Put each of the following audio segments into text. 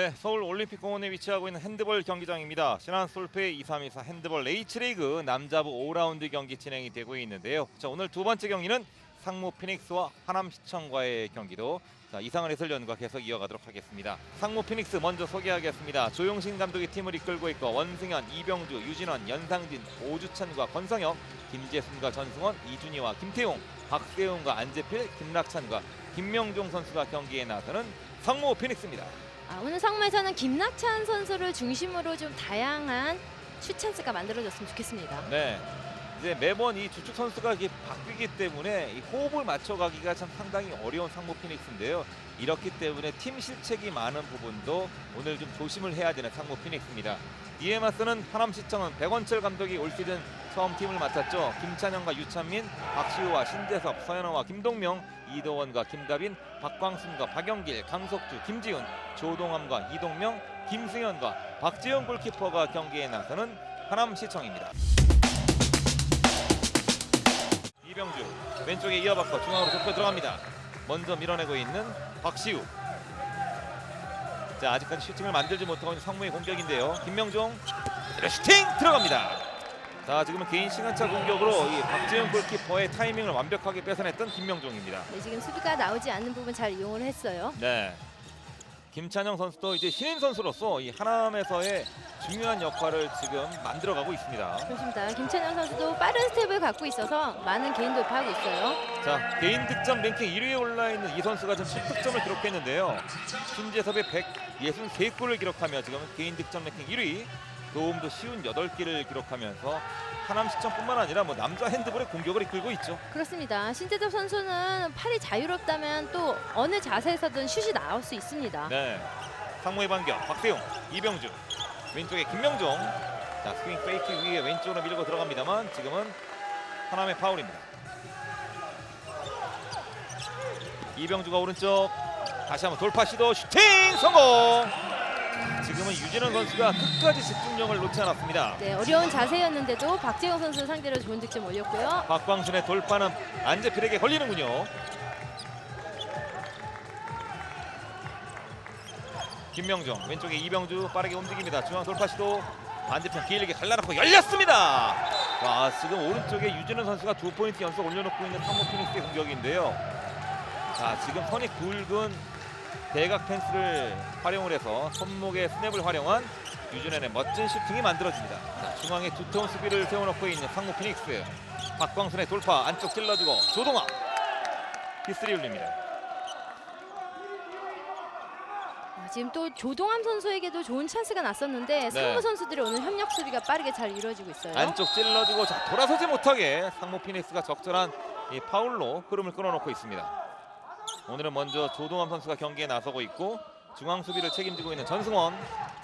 네, 서울 올림픽공원에 위치하고 있는 핸드볼 경기장입니다. 신한 솔페 2324 핸드볼 H리그 남자부 5라운드 경기 진행이 되고 있는데요. 자, 오늘 두 번째 경기는 상무 피닉스와 하남시청과의 경기도 자, 이상한 해설위원과 계속 이어가도록 하겠습니다. 상무 피닉스 먼저 소개하겠습니다. 조용신 감독이 팀을 이끌고 있고 원승현, 이병주, 유진원, 연상진, 오주찬과 권성혁, 김재순과 전승원, 이준희와 김태용, 박세웅과 안재필, 김락찬과 김명종 선수가 경기에 나서는 상무 피닉스입니다. 아, 오늘 상무에서는 김낙찬 선수를 중심으로 좀 다양한 슛 찬스가 만들어졌으면 좋겠습니다. 네. 이제 매번 이 주축 선수가 이게 바뀌기 때문에 이 호흡을 맞춰가기가 참 상당히 어려운 상무 피닉스인데요. 이렇기 때문에 팀 실책이 많은 부분도 오늘 좀 조심을 해야 되는 상무 피닉스입니다. 이에 맞서는 하남시청은 백원철 감독이 올 시즌 처음 팀을 맡았죠. 김찬영과 유찬민, 박시우와 신재섭, 서현호와 김동명, 이도원과 김다빈, 박광순과 박영길, 강석주, 김지훈, 조동함과 이동명, 김승현과 박지영 골키퍼가 경기에 나서는 하남시청입니다. 이병주 왼쪽에 이어받고 중앙으로 좁혀 들어갑니다. 먼저 밀어내고 있는 박시우. 자 아직까지 슈팅을 만들지 못하고 있는 상무의 공격인데요. 김명종 슈팅 들어갑니다. 자 지금은 개인 시간차 공격으로 이 박지영 골키퍼의 타이밍을 완벽하게 뺏어냈던 김명종입니다. 네, 지금 수비가 나오지 않는 부분 잘 이용을 했어요. 네. 김찬영 선수도 이제 신인 선수로서 이 하남에서의 중요한 역할을 지금 만들어가고 있습니다. 그렇습니다. 김찬영 선수도 빠른 스텝을 갖고 있어서 많은 개인 돌파하고 있어요. 자 개인 득점 랭킹 1위에 올라 있는 이 선수가 지금 10득점을 기록했는데요. 신재섭의 163골을 기록하며 지금 개인 득점 랭킹 1위, 도움도 쉬운 8개를 기록하면서 하남 시청뿐만 아니라 뭐 남자 핸드볼의 공격을 이끌고 있죠. 그렇습니다. 신재섭 선수는 팔이 자유롭다면 또 어느 자세에서든 슛이 나올 수 있습니다. 네. 상무의 반격 박세용, 이병주, 왼쪽에 김명종. 자 스윙 페이크 위에 왼쪽으로 밀고 들어갑니다만 지금은 하남의 파울입니다. 이병주가 오른쪽 다시 한번 돌파 시도 슈팅 성공. 자, 지금은 유진원 선수가 끝까지 집중력을 놓지 않았습니다. 네, 어려운 자세였는데도 박재영 선수 상대로 좋은 득점 올렸고요. 박광순의 돌파는 안재필에게 걸리는군요. 김명종 왼쪽에 이병주 빠르게 움직입니다. 중앙 돌파 시도 반대편 길게 갈라놓고 열렸습니다. 와 지금 오른쪽에 유진원 선수가 두 포인트 연속 올려놓고 있는 상무 피닉스의 공격인데요. 자 지금 선이 굵은 대각 펜스를 활용을 해서 손목의 스냅을 활용한 유준현의 멋진 슈팅이 만들어집니다. 자, 중앙에 두터운 수비를 세워놓고 있는 상무 피닉스. 박광순의 돌파 안쪽 찔러주고 조동아 히스리 울립니다. 아, 지금 또 조동함 선수에게도 좋은 찬스가 났었는데 상무 선수들이 오늘 협력 수비가 빠르게 잘 이루어지고 있어요. 네. 안쪽 찔러주고 자, 돌아서지 못하게 상무 피닉스가 적절한 이 파울로 흐름을 끊어놓고 있습니다. 오늘은 먼저 조동함 선수가 경기에 나서고 있고 중앙 수비를 책임지고 있는 전승원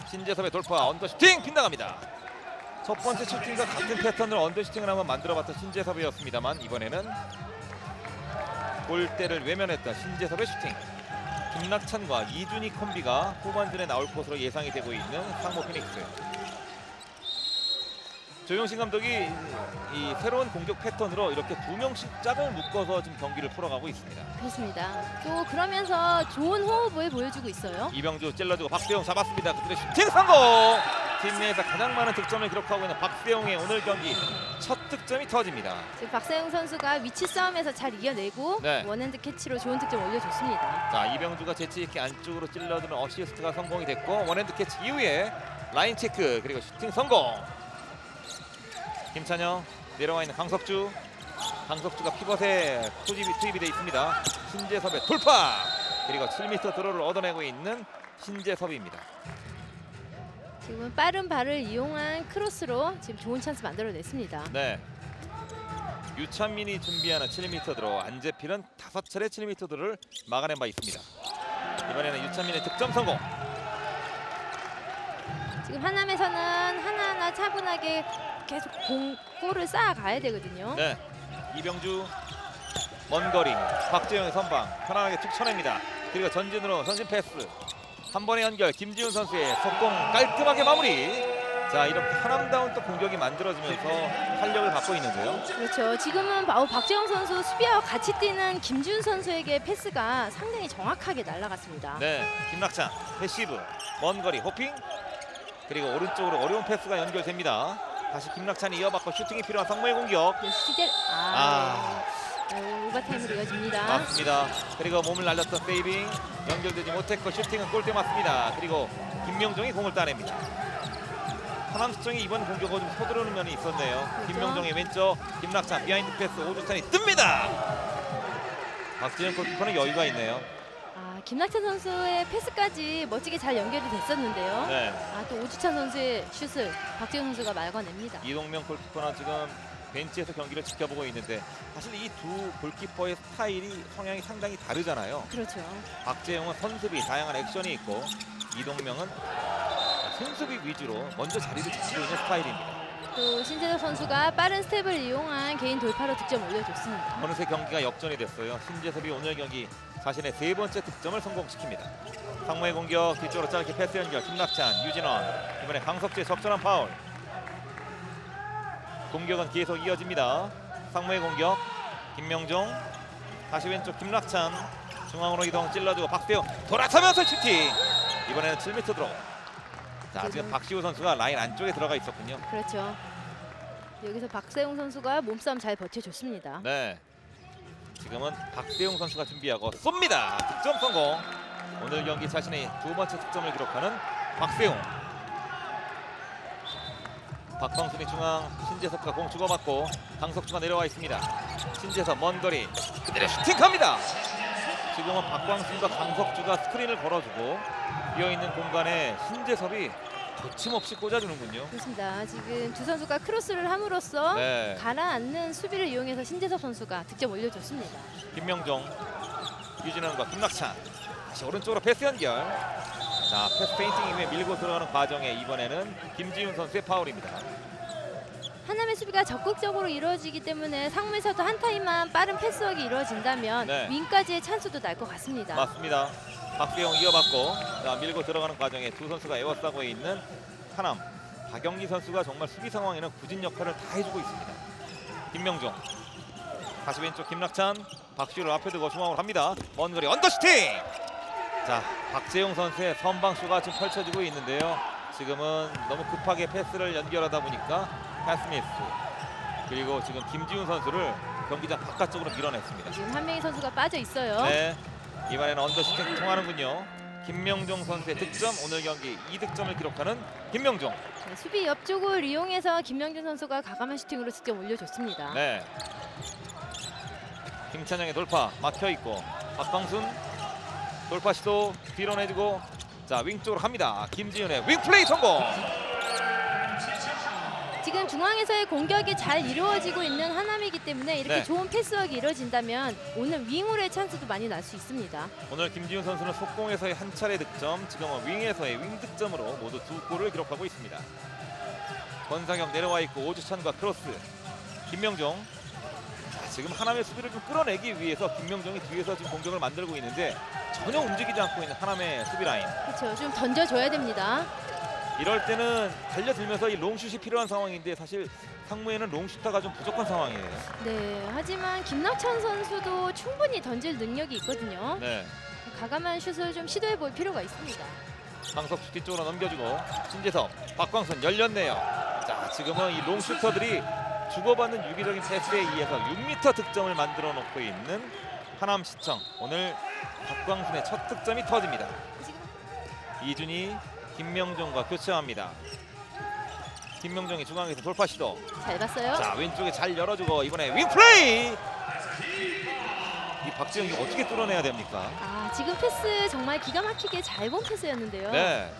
신재섭의 돌파 언더 슈팅 빗나갑니다. 첫 번째 슈팅과 같은 패턴으로 언더 슈팅을 한번 만들어봤던 신재섭이었습니다만 이번에는 골대를 외면했던 신재섭의 슈팅. 김낙찬과 이준희 콤비가 후반전에 나올 것으로 예상이 되고 있는 상무 피닉스. 조용신 감독이 이 새로운 공격 패턴으로 이렇게 두 명씩 짝을 묶어서 지금 경기를 풀어가고 있습니다. 그렇습니다. 또 그러면서 좋은 호흡을 보여주고 있어요. 이병주 찔러주고 박세용 잡았습니다. 그들의 슈팅 성공! 팀 내에서 가장 많은 득점을 기록하고 있는 박세용의 오늘 경기 첫 득점이 터집니다. 지금 박세영 선수가 위치 싸움에서 잘 이겨내고 네. 원핸드 캐치로 좋은 득점 올려줬습니다. 자 이병주가 재치 있게 안쪽으로 찔러주는 어시스트가 성공이 됐고 원핸드 캐치 이후에 라인 체크 그리고 슈팅 성공. 김찬영 내려와 있는 강석주. 강석주가 피벗에 투입이, 투입이 돼 있습니다. 신재섭의 돌파 그리고 7m 드로를 얻어내고 있는 신재섭입니다. 지금은 빠른 발을 이용한 크로스로 지금 좋은 찬스 만들어냈습니다. 네. 유찬민이 준비하는 7m 드로 안재필은 다섯 차례 7m 드로를 막아낸 바 있습니다. 이번에는 유찬민의 득점 성공. 지금 하남에서는 하나하나 차분하게 계속 공, 골을 쌓아가야 되거든요. 네. 이병주 먼 거리 박재영의 선방 편안하게 툭 쳐냅니다. 그리고 전진으로 전진 패스 한 번의 연결 김지훈 선수의 속공 깔끔하게 마무리 자 이렇게 하남다운 또 공격이 만들어지면서 활력을 갖고 있는데요. 그렇죠. 지금은 바- 어, 박재영 선수 수비와 같이 뛰는 김준 선수에게 패스가 상당히 정확하게 날아갔습니다. 네, 김낙찬 패시브 먼 거리 호핑 그리고 오른쪽으로 어려운 패스가 연결됩니다. 다시 김낙찬이 이어받고 슈팅이 필요한 상무의 공격. 네, 시대 아, 네. 어, 오버타임으로 이어집니다. 맞습니다. 그리고 몸을 날렸던 세이빙 연결되지 못했고 슈팅은 골대 맞습니다. 그리고 김명종이 공을 따냅니다. 하남시청이 이번 공격을 좀 서두르는 면이 있었네요. 그렇죠. 김명종의 왼쪽 김낙찬 비하인드 패스 오주찬이 뜹니다. 박지현 골키퍼는 여유가 있네요. 아, 김낙찬 선수의 패스까지 멋지게 잘 연결이 됐었는데요. 네. 아, 또 오주찬 선수의 슛을 박재영 선수가 말궈냅니다. 이동명 골키퍼는 지금 벤치에서 경기를 지켜보고 있는데 사실 이 두 골키퍼의 스타일이 성향이 상당히 다르잖아요. 그렇죠. 박재영은 선수비 다양한 액션이 있고 이동명은 선수비 위주로 먼저 자리를 지키고 있는 스타일입니다. 또 신재덕 선수가 빠른 스텝을 이용한 개인 돌파로 득점 올려줬습니다. 어느새 경기가 역전이 됐어요. 신재섭이 오늘 경기 자신의 세 번째 득점을 성공시킵니다. 상무의 공격 뒤쪽으로 짧게 패스 연결 김낙찬, 유진원 이번에 강석주의 적절한 파울. 공격은 계속 이어집니다. 상무의 공격 김명종 다시 왼쪽 김낙찬 중앙으로 이동 찔러주고 박대영 돌아서면서 슈팅 이번에는 7m 들어. 자 지금 박시우 선수가 라인 안쪽에 들어가 있었군요. 그렇죠. 여기서 박세웅 선수가 몸싸움 잘 버텨줬습니다. 네. 지금은 박대용 선수가 준비하고 쏩니다. 득점 성공. 오늘 경기 자신의 두 번째 득점을 기록하는 박세용. 박광순이 중앙 신재섭과 공 주고받고 강석주가 내려와 있습니다. 신재섭 먼 거리 그대로 슈팅합니다. 지금은 박광순과 강석주가 스크린을 걸어주고 비어 있는 공간에 신재섭이 거침없이 꽂아주는군요. 그렇습니다. 지금 두 선수가 크로스를 함으로써 네. 가라앉는 수비를 이용해서 신재섭 선수가 득점 올려줬습니다. 김명종, 유진원과 김낙찬 다시 오른쪽으로 패스 연결. 자 패스 페인팅 이후에 밀고 들어가는 과정에 이번에는 김지훈 선수의 파울입니다. 하남의 수비가 적극적으로 이루어지기 때문에 상무에서도 한 타임만 빠른 패스워크 이루어진다면 네. 윙까지의 찬스도 날 것 같습니다. 맞습니다. 박수영 이어받고 자 밀고 들어가는 과정에 두 선수가 에워싸고 있는 하남 박영기 선수가 정말 수비 상황에는 굳은 역할을 다 해주고 있습니다. 김명종 다시 왼쪽 김낙찬 박시우를 앞에 두고 중앙으로 갑니다. 먼 거리 언더슈팅. 자 박재용 선수의 선방쇼가 지금 펼쳐지고 있는데요. 지금은 너무 급하게 패스를 연결하다 보니까 패스미스 그리고 지금 김지훈 선수를 경기장 바깥쪽으로 밀어냈습니다. 지금 한 명의 선수가 빠져 있어요. 네. 이번에는 언더슈팅 통하는군요. 김명종 선수의 득점 오늘 경기 2득점을 기록하는 김명종. 자, 수비 옆쪽을 이용해서 김명준 선수가 가감한 슈팅으로 득점 올려줬습니다. 네. 김찬영의 돌파 막혀 있고 박광순 돌파 시도 뒤로 내주고 자 윙쪽으로 합니다. 김지윤의 윙 플레이 성공. 지금 중앙에서의 공격이 잘 이루어지고 있는 하남이기 때문에 이렇게 네. 좋은 패스워크 이루어진다면 오늘 윙으로의 찬스도 많이 날 수 있습니다. 오늘 김지훈 선수는 속공에서의 한 차례 득점, 지금은 윙에서의 윙 득점으로 모두 두 골을 기록하고 있습니다. 권상혁 내려와 있고 오주찬과 크로스, 김명종. 자, 지금 하남의 수비를 좀 끌어내기 위해서 김명종이 뒤에서 지금 공격을 만들고 있는데 전혀 움직이지 않고 있는 하남의 수비 라인. 그렇죠. 좀 던져줘야 됩니다. 이럴 때는 달려들면서 이 롱슛이 필요한 상황인데 사실 상무에는 롱슈터가 좀 부족한 상황이에요. 네. 하지만 김낙천 선수도 충분히 던질 능력이 있거든요. 네. 가감한 슛을 좀 시도해 볼 필요가 있습니다. 강석수 뒤쪽으로 넘겨주고 신재섭, 박광선 열렸네요. 자 지금은 이 롱슈터들이 주고받는 유기적인 패스에 의해서 6m 득점을 만들어 놓고 있는 하남시청 오늘 박광순의 첫 득점이 터집니다. 이준이 김명종과 교체합니다. 김명종이 중앙에서 돌파 시도. 잘 봤어요. 자 왼쪽에 잘 열어주고 이번에 윙플레이. 이 박지영이 어떻게 뚫어내야 됩니까? 아 지금 패스 정말 기가 막히게 잘 본 패스였는데요. 네.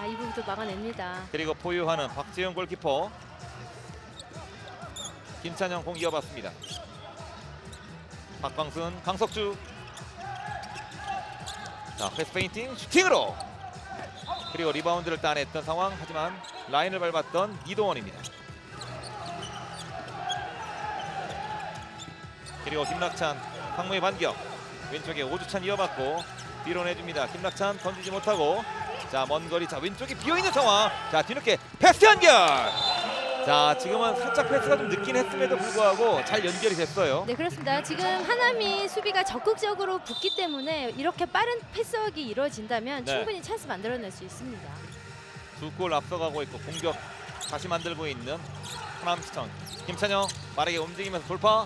아이 부분도 막아냅니다. 그리고 포유하는 박재영 골키퍼 김찬영 공 이어봤습니다. 박광순, 강석주 자 패스 페인팅 슈팅으로 그리고 리바운드를 따냈던 상황 하지만 라인을 밟았던 이동원입니다. 그리고 김낙찬 상무의 반격 왼쪽에 오주찬 이어받고 뒤로 내줍니다. 김낙찬 던지지 못하고 자, 먼 거리 자 왼쪽에 비어 있는 상황. 자, 뒤늦게 패스 연결. 자, 지금은 살짝 패스가 좀 늦긴 했음에도 불구하고 잘 연결이 됐어요. 네 그렇습니다. 지금 하남이 수비가 적극적으로 붙기 때문에 이렇게 빠른 패스워크가 이루어진다면 네. 충분히 찬스 만들어낼 수 있습니다. 두 골 앞서가고 있고 공격 다시 만들고 있는 하남시청 김찬영 빠르게 움직이면서 돌파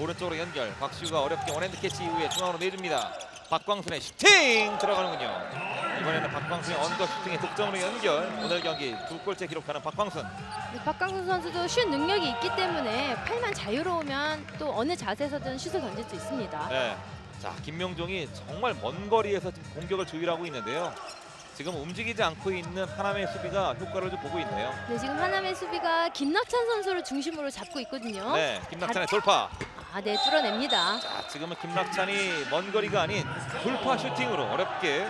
오른쪽으로 연결 박시우가 어렵게 원핸드 캐치 이후에 중앙으로 내줍니다 박광순의 슈팅 들어가는군요 이번에는 박광순의 언더 슈팅의 득점으로 연결 오늘 경기 두 골째 기록하는 박광순 네, 박강수 선수도 슛 능력이 있기 때문에 팔만 자유로우면 또 어느 자세에서든 슛을 던질 수 있습니다. 네. 자 김명종이 정말 먼 거리에서 지금 공격을 조율하고 있는데요 지금 움직이지 않고 있는 하남의 수비가 효과를 좀 보고 있네요 네, 지금 하남의 수비가 김낙찬 선수를 중심으로 잡고 있거든요. 네 김낙찬의 돌파 아, 네, 뚫어냅니다. 자, 지금은 김낙찬이 먼 거리가 아닌 돌파 슈팅으로 어렵게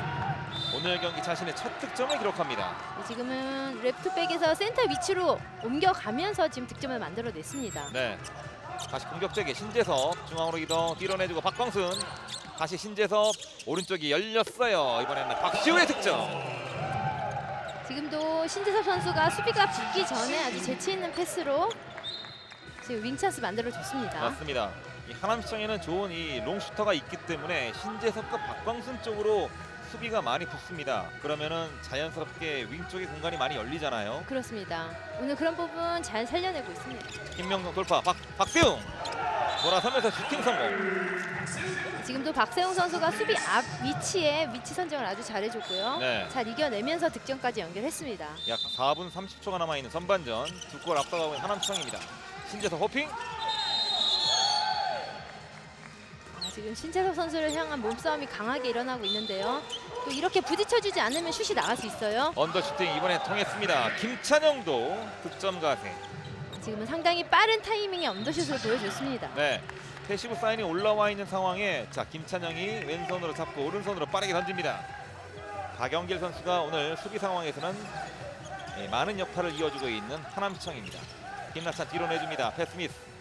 오늘 경기 자신의 첫 득점을 기록합니다. 네, 지금은 레프트백에서 센터 위치로 옮겨가면서 지금 득점을 만들어냈습니다. 네. 다시 공격적인 신재섭 중앙으로 이동 뒤로 내주고 박광순 다시 신재섭 오른쪽이 열렸어요. 이번에는 박시우의 득점. 지금도 신재섭 선수가 수비가 붙기 전에 아주 재치 있는 패스로 지금 윙찬스 만들어줬습니다. 맞습니다. 이 하남시청에는 좋은 이 롱슈터가 있기 때문에 신재섭과 박광순 쪽으로 수비가 많이 붙습니다. 그러면은 자연스럽게 윙 쪽의 공간이 많이 열리잖아요. 그렇습니다. 오늘 그런 부분 잘 살려내고 있습니다. 김명성 돌파 박 박세웅 돌아서면서 슈팅 성공. 지금도 박세웅 선수가 수비 앞 위치에 위치 선정을 아주 잘해줬고요. 네. 잘 이겨내면서 득점까지 연결했습니다. 약 4분 30초가 남아 있는 전반전 두 골 앞서가고 있는 하남시청입니다. 신재석 호핑 지금 신재섭 선수를 향한 몸싸움이 강하게 일어나고 있는데요. 또 이렇게 부딪혀주지 않으면 슛이 나갈 수 있어요. 언더슈팅 이번에 통했습니다. 김찬영도 득점 가세. 지금은 상당히 빠른 타이밍의 언더슛을 보여줬습니다. 네. 패시브 사인이 올라와 있는 상황에 자 김찬영이 왼손으로 잡고 오른손으로 빠르게 던집니다. 박영길 선수가 오늘 수비 상황에서는 예, 많은 역할을 이어주고 있는 하남시청입니다. 김낙찬 뒤로 내줍니다. 패스 미스.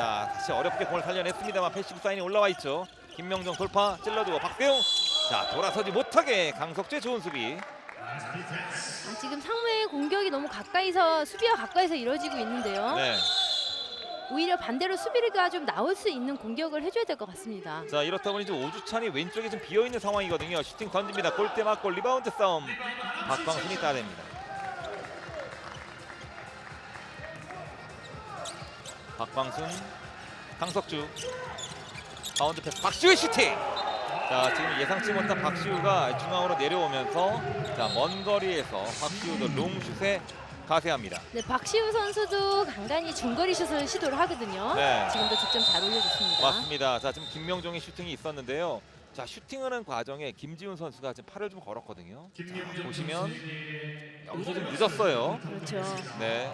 자 다시 어렵게 공을 살려냈습니다만 패시브 사인이 올라와 있죠. 김명정 돌파 찔러주고 박세웅. 자 돌아서지 못하게 강석재 좋은 수비. 아, 지금 상무의 공격이 너무 가까이서 수비와 가까이서 이루어지고 있는데요. 네. 오히려 반대로 수비가 좀 나올 수 있는 공격을 해줘야 될 것 같습니다. 자 이렇다 보니 지금 오주찬이 왼쪽에 좀 비어 있는 상황이거든요. 슈팅 던집니다. 골대 맞고 리바운드 싸움. 박광순이 따냅니다. 박광순, 강석주, 바운드 패스 박시우의 슈팅. 자 지금 예상치 못한 박시우가 중앙으로 내려오면서 자먼 거리에서 박시우도 롱슛에 가세합니다. 네, 박시우 선수도 간간히 중거리 슛을 시도를 하거든요. 네. 지금도 득점 잘 올려줬습니다. 맞습니다. 자 지금 김명종의 슈팅이 있었는데요. 자 슈팅하는 과정에 김지훈 선수가 지금 팔을 좀 걸었거든요. 자, 보시면 여기서 좀 늦었어요. 그렇죠. 네.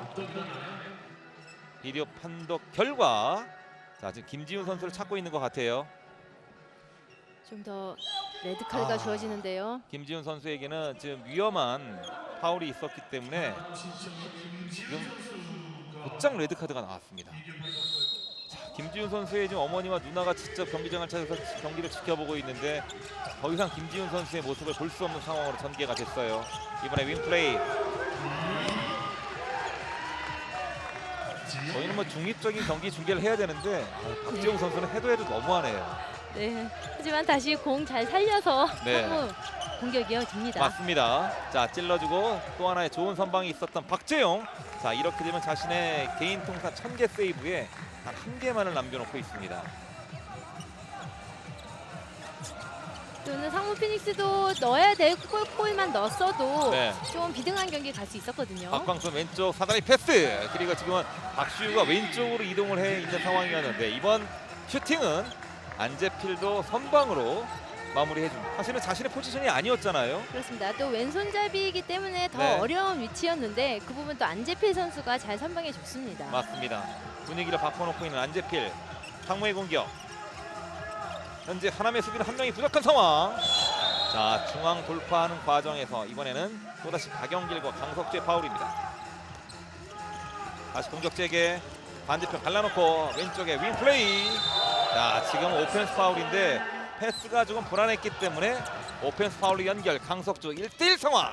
비디오 판독 결과 자 지금 김지훈 선수를 찾고 있는 것 같아요. 좀 더 레드 카드가 아. 주어지는데요. 김지훈 선수에게는 지금 위험한 파울이 있었기 때문에 지금 곧장 레드 카드가 나왔습니다. 자, 김지훈 선수의 지금 어머니와 누나가 직접 경기장을 찾아서 경기를 지켜보고 있는데 더 이상 김지훈 선수의 모습을 볼 수 없는 상황으로 전개가 됐어요. 이번에 윙플레이. 저희는 뭐 중립적인 경기 중계를 해야 되는데 아, 박지용 선수는 해도 해도 너무하네요. 네. 하지만 다시 공 잘 살려서 네. 상무 공격 이어집니다. 맞습니다. 자 찔러주고 또 하나의 좋은 선방이 있었던 박재용. 자 이렇게 되면 자신의 개인 통산 1000개 세이브에 단한 개만을 남겨놓고 있습니다. 또 오늘 상무 피닉스도 넣어야 될 골, 골만 넣었어도 네. 좀 비등한 경기 갈 수 있었거든요. 박광순 왼쪽 사다리 패스. 그리고 지금은 박시우가 왼쪽으로 이동을 해 있는 상황이었는데 이번 슈팅은 안재필도 선방으로 마무리해줍니다. 사실은 자신의 포지션이 아니었잖아요. 그렇습니다. 또 왼손잡이이기 때문에 더 네. 어려운 위치였는데 그 부분 또 안재필 선수가 잘 선방해 줬습니다. 맞습니다. 분위기를 바꿔놓고 있는 안재필 상무의 공격. 현재 하남의 수비는 한 명이 부족한 상황. 자 중앙 돌파하는 과정에서 이번에는 또다시 박영길과 강석재 파울입니다. 다시 공격 재개 반대편 갈라놓고 왼쪽에 윙플레이. 자 지금 오펜스 파울인데 패스가 조금 불안했기 때문에 오펜스 파울로 연결 강석주 1대1 상황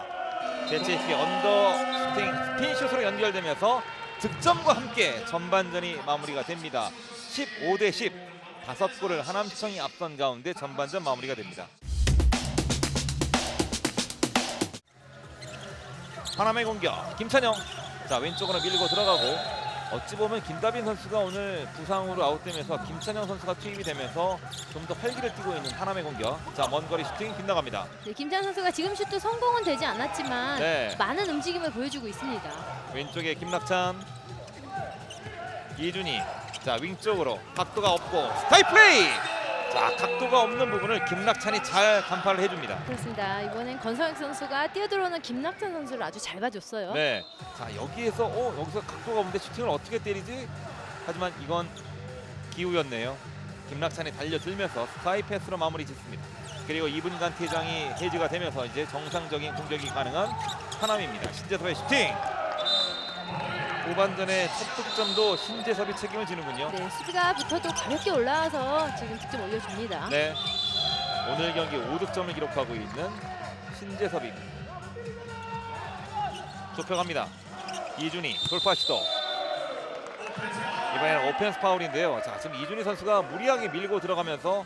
제치의 언더 슈팅 스핀슛으로 연결되면서 득점과 함께 전반전이 마무리가 됩니다 15 대 10 다섯 골을 하남시청이 앞선 가운데 전반전 마무리가 됩니다. 하남의 공격 김찬영. 자 왼쪽으로 밀고 들어가고 어찌 보면 김다빈 선수가 오늘 부상으로 아웃되면서 김찬영 선수가 투입이 되면서 좀 더 활기를 띠고 있는 하남의 공격. 자 먼 거리 슈팅 빗나갑니다. 네, 김찬 선수가 지금 슛도 성공은 되지 않았지만 네. 많은 움직임을 보여주고 있습니다. 왼쪽에 김낙찬 이준희 자 윙쪽으로 각도가 없고 스타일 플레이 자 각도가 없는 부분을 김낙찬이 잘 간파를 해줍니다 그렇습니다. 이번엔 권성혁 선수가 뛰어들어오는 김낙찬 선수를 아주 잘 봐줬어요. 네. 자 여기에서 어 여기서 각도가 없는데 슈팅을 어떻게 때리지? 하지만 이건 기우였네요. 김낙찬이 달려들면서 스카이 패스로 마무리 짓습니다. 그리고 2분간 퇴장이 해지가 되면서 이제 정상적인 공격이 가능한 하남입니다. 신재섭의 슈팅. 후반전의 첫 득점도 신재섭이 책임을 지는군요. 네, 수비가 붙어도 가볍게 올라와서 지금 득점 올려줍니다. 네. 오늘 경기 5득점을 기록하고 있는 신재섭입니다. 좁혀갑니다. 이준희 돌파 시도. 이번에는 오펜스 파울인데요. 자, 지금 이준희 선수가 무리하게 밀고 들어가면서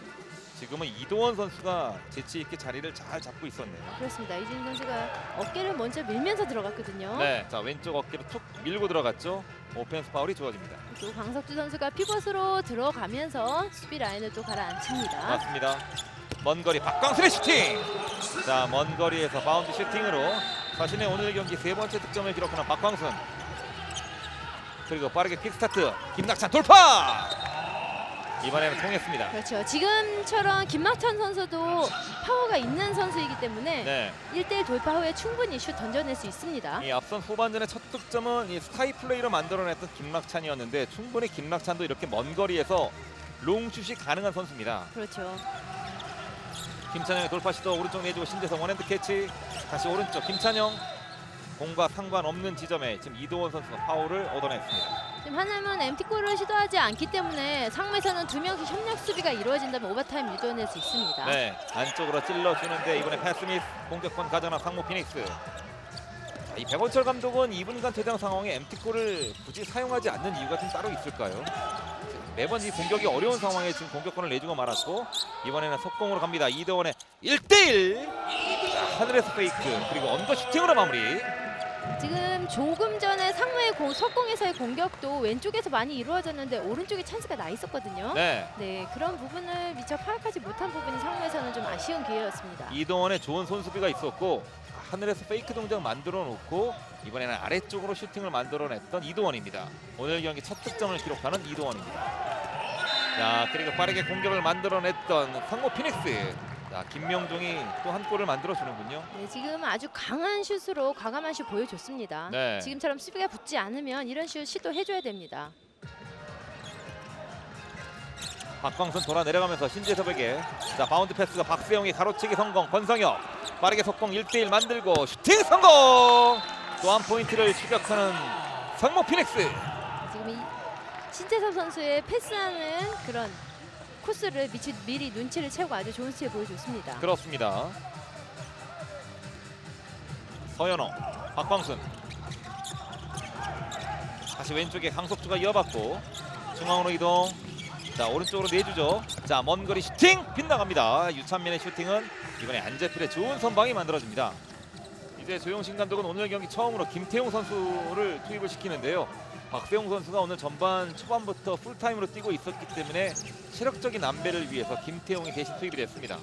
지금은 이도원 선수가 재치 있게 자리를 잘 잡고 있었네요. 그렇습니다. 이진 선수가 어깨를 먼저 밀면서 들어갔거든요. 네, 자 왼쪽 어깨로 툭 밀고 들어갔죠. 오펜스 파울이 주어집니다. 또 강석주 선수가 피벗으로 들어가면서 수비 라인을 또 가라앉힙니다. 맞습니다. 먼 거리 박광순의 슈팅. 자, 먼 거리에서 바운드 슈팅으로 자신의 오늘 경기 세 번째 득점을 기록하는 박광순. 그리고 빠르게 킥스타트 김낙찬 돌파. 이번에는 통했습니다. 그렇죠. 지금처럼 김낙찬 선수도 파워가 있는 선수이기 때문에 네, 1대1 돌파 후에 충분히 슛 던져낼 수 있습니다. 이 앞선 후반전의 첫 득점은 이 스카이 플레이로 만들어냈던 김낙찬이었는데 충분히 김낙찬도 이렇게 먼 거리에서 롱슛이 가능한 선수입니다. 그렇죠. 김찬영의 돌파 시도 오른쪽 내주고 신재성 원핸드 캐치 다시 오른쪽 김찬영 공과 상관없는 지점에 지금 이도원 선수가 파울을 얻어냈습니다. 지금 하나는 MT골을 시도하지 않기 때문에 상무에서는 두 명씩 협력 수비가 이루어진다면 오버타임 유도해낼 수 있습니다. 네 안쪽으로 찔러주는데 이번에 패스 및 공격권 가져나 상무 피닉스 자, 이 백원철 감독은 2분간 퇴장 상황에 MT골을 굳이 사용하지 않는 이유가 좀 따로 있을까요? 매번 이 공격이 어려운 상황에 지금 공격권을 내주고 말았고 이번에는 속공으로 갑니다. 이대원의 1대1 자, 하늘에서 페이크 그리고 언더 슈팅으로 마무리 지금 조금 전에 상무의 공, 석공에서의 공격도 왼쪽에서 많이 이루어졌는데 오른쪽에 찬스가 나 있었거든요. 네 네, 그런 부분을 미처 파악하지 못한 부분이 상무에서는 좀 아쉬운 기회였습니다. 이동원의 좋은 손수비가 있었고 하늘에서 페이크 동작 만들어 놓고 이번에는 아래쪽으로 슈팅을 만들어냈던 이동원입니다. 오늘 경기 첫 득점을 기록하는 이동원입니다. 자 그리고 빠르게 공격을 만들어냈던 상고 피닉스. 자 김명종이 또 한 골을 만들어 주는군요. 네, 지금 아주 강한 슛으로 과감한 슛 보여줬습니다. 네. 지금처럼 수비가 붙지 않으면 이런 슛 시도해줘야 됩니다. 박광선 돌아 내려가면서 신재섭에게 자 바운드 패스가 박세영이 가로채기 성공 권성혁 빠르게 속공 1대1 만들고 슈팅 성공 또 한 포인트를 추격하는 상모 피닉스 지금 이 신재섭 선수의 패스하는 그런 코스를 미치, 미리 눈치를 채고 아주 좋은 스틸 보여줬습니다. 그렇습니다. 서현호, 박광순. 다시 왼쪽에 강석주가 이어받고 중앙으로 이동. 자 오른쪽으로 내주죠. 자먼 거리 슈팅 빗나갑니다. 유찬민의 슈팅은 이번에 안재필의 좋은 선방이 만들어집니다. 이제 조용신 감독은 오늘 경기 처음으로 김태용 선수를 투입을 시키는데요. 박세용 선수가 오늘 전반 초반부터 풀타임으로 뛰고 있었기 때문에 체력적인 안배를 위해서 김태용이 대신 투입이 됐습니다.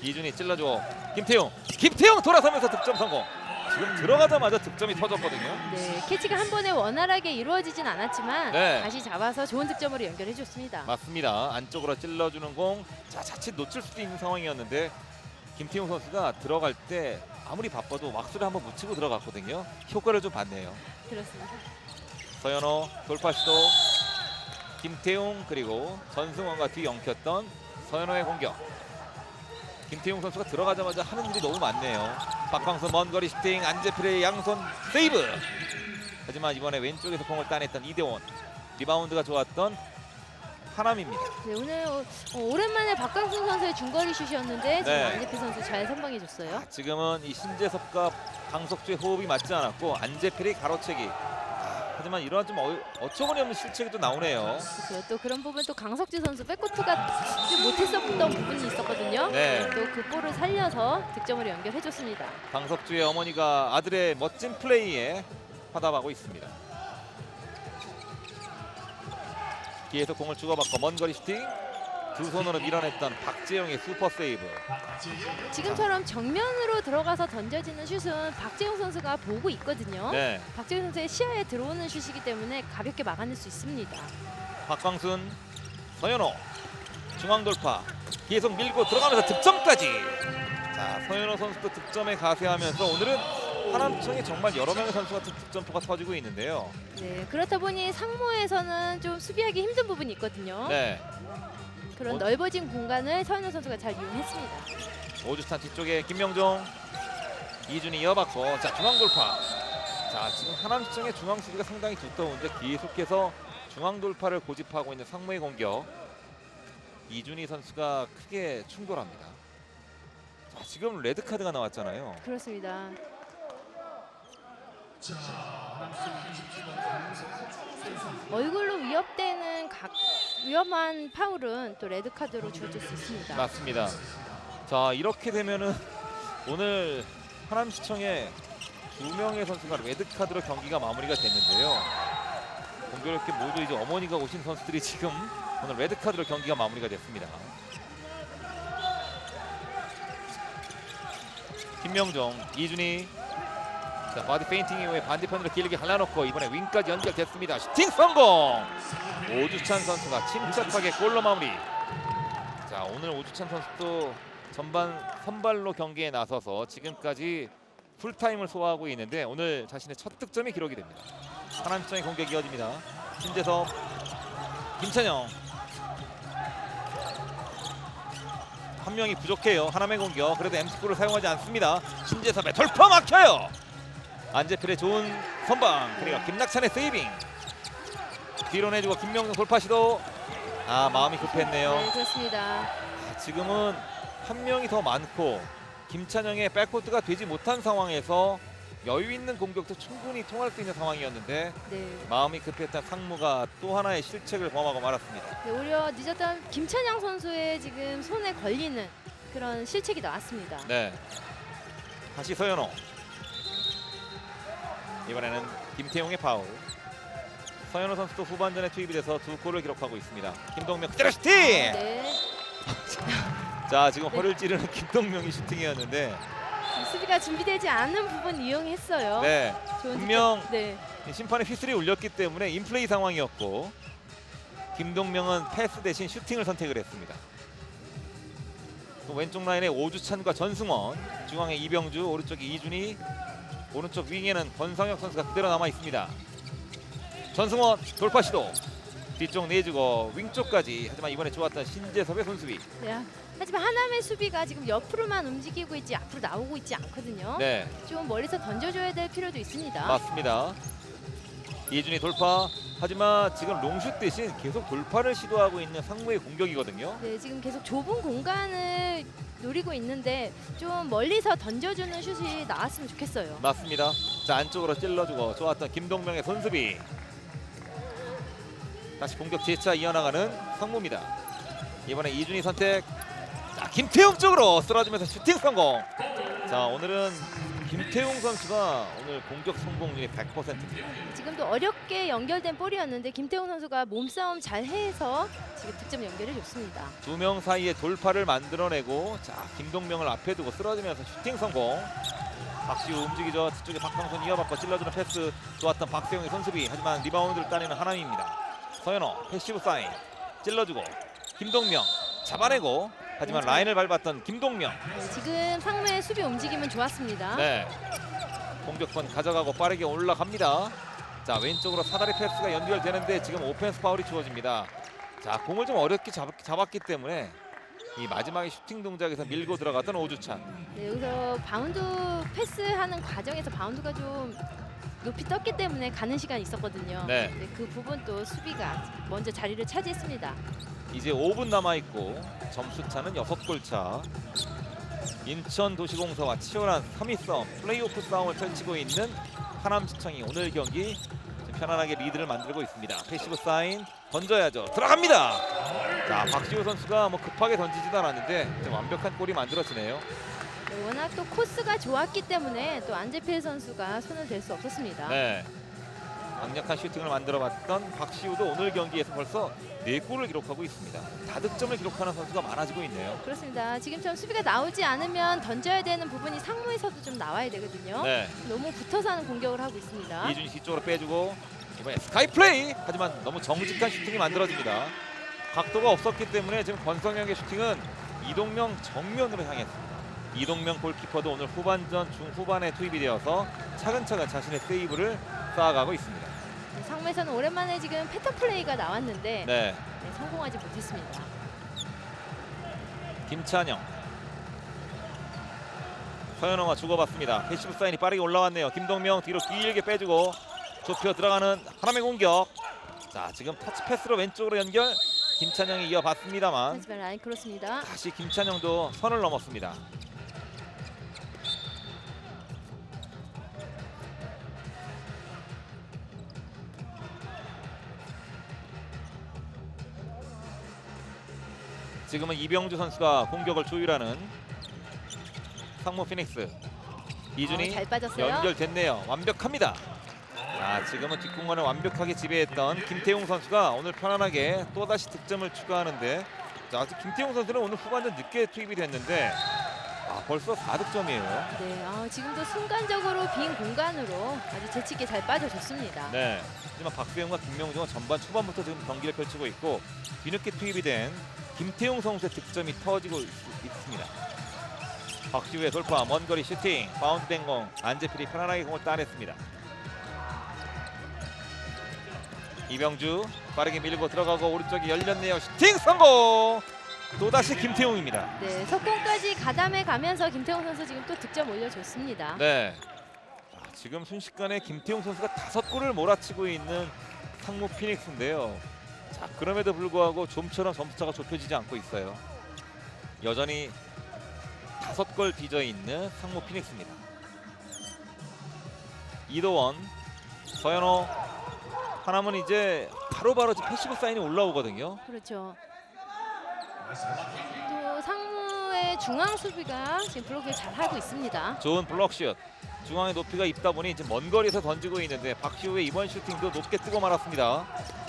이준이 찔러줘. 김태용. 김태용 돌아서면서 득점 성공. 지금 들어가자마자 득점이 터졌거든요. 네, 캐치가 한 번에 원활하게 이루어지진 않았지만 네. 다시 잡아서 좋은 득점으로 연결해 줬습니다. 맞습니다. 안쪽으로 찔러주는 공. 자 자칫 놓칠 수도 있는 상황이었는데 김태용 선수가 들어갈 때 아무리 바빠도 왁스를 한번 묻히고 들어갔거든요. 효과를 좀 봤네요. 그렇습니다. 서현호 돌파 시도. 김태용 그리고 전승원과 뒤 엉켰던 서현호의 공격. 김태용 선수가 들어가자마자 하는 일이 너무 많네요. 박광선 먼 거리 슈팅 안재필의 양손 세이브. 하지만 이번에 왼쪽에서 공을 따냈던 이대원. 리바운드가 좋았던 하남입니다. 네, 오늘 어, 어, 오랜만에 박광순 선수의 중거리 슛이었는데 지금 네. 안재표 선수 잘 선방해줬어요. 지금은 이 신재섭과 강석주의 호흡이 맞지 않았고 안재필이 가로채기. 아, 하지만 이러한 좀 어, 어처구니 없는 실책이 또 나오네요. 그렇죠. 또 그런 부분 또 강석주 선수 백코트가 좀 못했었던 부분이 있었거든요. 네. 또 그 볼을 살려서 득점으로 연결해줬습니다. 강석주의 어머니가 아들의 멋진 플레이에 화답하고 있습니다. 뒤에서 공을 주고받고 먼 거리 슈팅 두 손으로 밀어냈던 박재영의 슈퍼 세이브. 지금처럼 정면으로 들어가서 던져지는 슛은 박재용 선수가 보고 있거든요. 네, 박재용 선수의 시야에 들어오는 슛이기 때문에 가볍게 막아낼 수 있습니다. 박광순, 서현호 중앙 돌파 계속 밀고 들어가면서 득점까지. 자, 서현호 선수도 득점에 가세하면서 오늘은 하남청에 정말 여러 명의 선수가 득점포가 터지고 있는데요. 네, 그렇다 보니 상무에서는 좀 수비하기 힘든 부분이 있거든요. 네, 그런 어? 넓어진 공간을 서현우 선수가 잘 이용했습니다. 오주스탄 뒤쪽에 김명종 이준이 이어받고 자 중앙 돌파 자 지금 하남 시청의 중앙 수비가 상당히 두터운데 계속해서 중앙 돌파를 고집하고 있는 상무의 공격 이준희 선수가 크게 충돌합니다 자 지금 레드 카드가 나왔잖아요 그렇습니다. 얼굴로 위협되는 각 위험한 파울은 또 레드 카드로 주어질 수 있습니다. 맞습니다 자 이렇게 되면은 오늘 하남시청에 두 명의 선수가 레드 카드로 경기가 마무리가 됐는데요 공교롭게 모두 이제 어머니가 오신 선수들이 지금 오늘 레드 카드로 경기가 마무리가 됐습니다. 김명종, 이준희, 자 바디 페인팅 이후에 반대편으로 길게 갈라놓고 이번에 윙까지 연결됐습니다. 슈팅 성공. 오주찬 선수가 침착하게 골로 마무리. 자 오늘 오주찬 선수도 전반 선발로 경기에 나서서 지금까지 풀타임을 소화하고 있는데 오늘 자신의 첫 득점이 기록이 됩니다. 하남청의 공격이 이어집니다. 신재섭, 김찬영. 한 명이 부족해요. 하남의 공격. 그래도 M19를 사용하지 않습니다. 신재섭의 돌파 막혀요. 안재필의 좋은 선방. 그리고 김낙찬의 세이빙. 뒤로 내주고 김명중 돌파 시도. 아 마음이 급했네요. 네, 그렇습니다. 지금은 한 명이 더 많고 김찬영의 백코트가 되지 못한 상황에서 여유 있는 공격도 충분히 통할 수 있는 상황이었는데 네. 마음이 급했던 상무가 또 하나의 실책을 범하고 말았습니다. 네, 오히려 늦었던 김찬양 선수의 지금 손에 걸리는 그런 실책이 나왔습니다. 네. 다시 서현호. 이번에는 김태용의 파울. 서현호 선수도 후반전에 투입이 돼서 두 골을 기록하고 있습니다. 김동명 그대로 슈팅! 네. 자 지금 네. 허를 찌르는 김동명이 슈팅이었는데 수비가 준비되지 않은 부분 이용했어요. 네 좋은 분명 득점. 네. 심판의 휘슬이 울렸기 때문에 인플레이 상황이었고 김동명은 패스 대신 슈팅을 선택을 했습니다. 또 왼쪽 라인에 오주찬과 전승원, 중앙에 이병주, 오른쪽에 이준희, 오른쪽 윙에는 권상혁 선수가 그대로 남아 있습니다. 전승원 돌파 시도 뒤쪽 내주고 윙 쪽까지 하지만 이번에 좋았던 신재섭의 손수비. 네. 하지만 하남의 수비가 지금 옆으로만 움직이고 있지 앞으로 나오고 있지 않거든요. 네 좀 멀리서 던져줘야 될 필요도 있습니다. 맞습니다. 이준희 돌파. 하지만 지금 롱슛 대신 계속 돌파를 시도하고 있는 상무의 공격이거든요. 네, 지금 계속 좁은 공간을 노리고 있는데 좀 멀리서 던져주는 슛이 나왔으면 좋겠어요. 맞습니다. 자 안쪽으로 찔러주고 좋았던 김동명의 손수비. 다시 공격 재차 이어나가는 상무입니다. 이번에 이준희 선택. 자 김태용 쪽으로 쓰러지면서 슈팅 성공. 자 오늘은 김태용 선수가 오늘 공격 성공률이 100%입니다. 지금도 어렵게 연결된 볼이었는데 김태훈 선수가 몸싸움 잘 해서 지금 득점 연결해 줬습니다. 두 명 사이에 돌파를 만들어내고 자 김동명을 앞에 두고 쓰러지면서 슈팅 성공. 박시우 움직이죠. 뒤쪽에 박광선 이어받고 찔러주는 패스 좋았던 박세영의 선수비 하지만 리바운드를 따내는 하나입니다. 서현호 패시브 사인 찔러주고 김동명 잡아내고 하지만 네, 라인을 밟았던 김동명 네, 지금 상무의 수비 움직임은 좋았습니다. 네 공격권 가져가고 빠르게 올라갑니다. 자 왼쪽으로 사다리 패스가 연결되는데 지금 오펜스 파울이 주어집니다. 자 공을 좀 어렵게 잡, 잡았기 때문에 이 마지막에 슈팅 동작에서 밀고 들어갔던 오주찬 네, 여기서 바운드 패스하는 과정에서 바운드가 좀 높이 떴기 때문에 가는 시간이 있었거든요. 네. 네, 그 부분 또 수비가 먼저 자리를 차지했습니다. 이제 5분 남아 있고 점수 차는 6골 차. 인천 도시공사와 치열한 3위 싸움, 플레이오프 싸움을 펼치고 있는 하남시청이 오늘 경기 좀 편안하게 리드를 만들고 있습니다. 패시브 사인 던져야죠. 들어갑니다. 자, 박지호 선수가 뭐 급하게 던지지도 않았는데 좀 완벽한 골이 만들어지네요. 네, 워낙 또 코스가 좋았기 때문에 또 안재필 선수가 손을 댈 수 없었습니다. 네. 강력한 슈팅을 만들어봤던 박시우도 오늘 경기에서 벌써 4골을 기록하고 있습니다. 다득점을 기록하는 선수가 많아지고 있네요. 그렇습니다. 지금처럼 수비가 나오지 않으면 던져야 되는 부분이 상무에서도 좀 나와야 되거든요. 네. 너무 붙어서 하는 공격을 하고 있습니다. 이준이 뒤쪽으로 빼주고 이번에 스카이 플레이 하지만 너무 정직한 슈팅이 만들어집니다. 각도가 없었기 때문에 지금 권성혁의 슈팅은 이동명 정면으로 향했습니다. 이동명 골키퍼도 오늘 후반전 중후반에 투입이 되어서 차근차근 자신의 세이브를 쌓아가고 있습니다. 네, 상무에서는 오랜만에 지금 패턴 플레이가 나왔는데 네, 네, 성공하지 못했습니다. 김찬영 서현호가 주고받습니다. 패시브 사인이 빠르게 올라왔네요. 김동명 뒤로 길게 빼주고 좁혀 들어가는 하남의 공격. 자 지금 터치 패스로 왼쪽으로 연결. 김찬영이 이어봤습니다만 하지만 라인 크로스입니다. 다시 김찬영도 선을 넘었습니다. 지금은 이병주 선수가 공격을 조율하는 상무 피닉스 이준이 어, 잘 빠졌어요. 연결됐네요. 완벽합니다. 자, 지금은 뒷공간을 완벽하게 지배했던 김태용 선수가 오늘 편안하게 또다시 득점을 추가하는데 자, 아직 김태용 선수는 오늘 후반전 늦게 투입이 됐는데 아, 벌써 4득점이에요. 네, 아, 지금도 순간적으로 빈 공간으로 아주 재치 있게 잘 빠져줬습니다. 네. 하지만 박수영과 김명중은 전반 초반부터 지금 경기를 펼치고 있고 뒤늦게 투입이 된 김태용 선수의 득점이 터지고 있, 있습니다. 박지우의 돌파, 먼 거리 슈팅, 바운드 된 공, 안재필이 편안하게 공을 따냈습니다. 이병주 빠르게 밀고 들어가고 오른쪽이 열렸네요. 슈팅 성공! 또다시 김태용입니다. 네, 석공까지 가담해 가면서 김태형 선수 지금 또 득점 올려줬습니다. 네. 자, 지금 순식간에 김태용 선수가 다섯 골을 몰아치고 있는 상무 피닉스인데요. 자, 그럼에도 불구하고 좀처럼 점수차가 좁혀지지 않고 있어요. 여전히 다섯 골 뒤져 있는 상무 피닉스입니다. 이도원, 서현호, 하나는 이제 바로바로 지금 패시브 사인이 올라오거든요. 그렇죠. 또 상무의 중앙 수비가 지금 블록을 잘 하고 있습니다. 좋은 블럭슛. 중앙의 높이가 있다 보니 이제 먼 거리에서 던지고 있는데 박시우의 이번 슈팅도 높게 뜨고 말았습니다.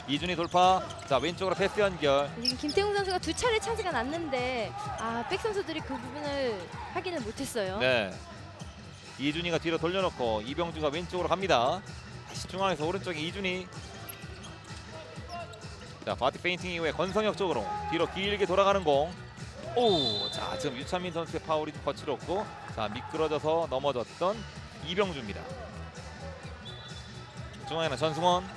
이준이 돌파. 자 왼쪽으로 패스 연결. 지금 김태웅 선수가 두 차례 찬스가 났는데 아, 백 선수들이 그 부분을 확인을 못했어요. 네. 이준이가 뒤로 돌려놓고 이병주가 왼쪽으로 갑니다. 다시 중앙에서 오른쪽에 이준이. 자 바티 페인팅 이후에 권성혁 쪽으로 뒤로 길게 돌아가는 공. 오, 자 지금 유찬민 선수의 파울이 거칠었고, 자 미끄러져서 넘어졌던 이병주입니다. 중앙에는 전승원,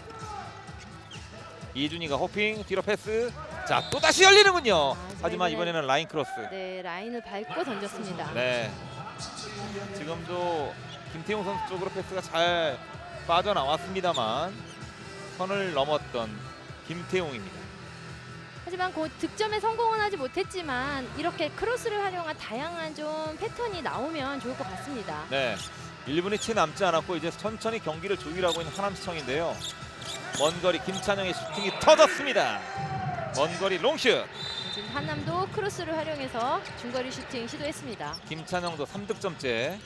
이준이가 호핑 뒤로 패스. 자 또 다시 열리는군요. 아, 하지만 이번에는- 이번에는 라인 크로스. 네, 라인을 밟고 던졌습니다. 네. 지금도 김태용 선수 쪽으로 패스가 잘 빠져나왔습니다만 선을 넘었던 김태용입니다. 하지만 그 득점에 성공은 하지 못했지만 이렇게 크로스를 활용한 다양한 좀 패턴이 나오면 좋을 것 같습니다. 네. 1분이 채 남지 않았고 이제 천천히 경기를 조율하고 있는 하남시청인데요. 먼 거리 김찬영의 슈팅이 터졌습니다. 먼 거리 롱슛. 지금 한남도 크로스를 활용해서 중거리 슈팅 시도했습니다. 김찬영도 3득점째.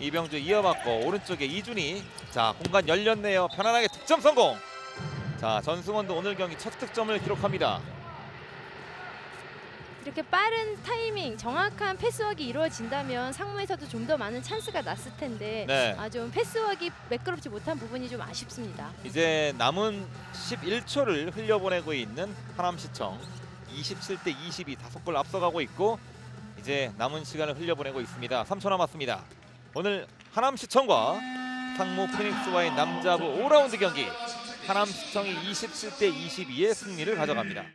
이병주 이어받고 오른쪽에 이준이 자 공간 열렸네요. 편안하게 득점 성공. 자 전승원도 오늘 경기 첫 득점을 기록합니다. 이렇게 빠른 타이밍, 정확한 패스워크가 이루어진다면 상무에서도 좀 더 많은 찬스가 났을 텐데 네. 아, 좀 패스워크가 매끄럽지 못한 부분이 좀 아쉽습니다. 이제 남은 11초를 흘려보내고 있는 하남시청 27대 22 다섯 골 앞서가고 있고 이제 남은 시간을 흘려보내고 있습니다. 3초 남았습니다. 오늘 하남시청과 상무 피닉스와의 남자부 5라운드 경기 하남시청이 27대 22의 승리를 가져갑니다.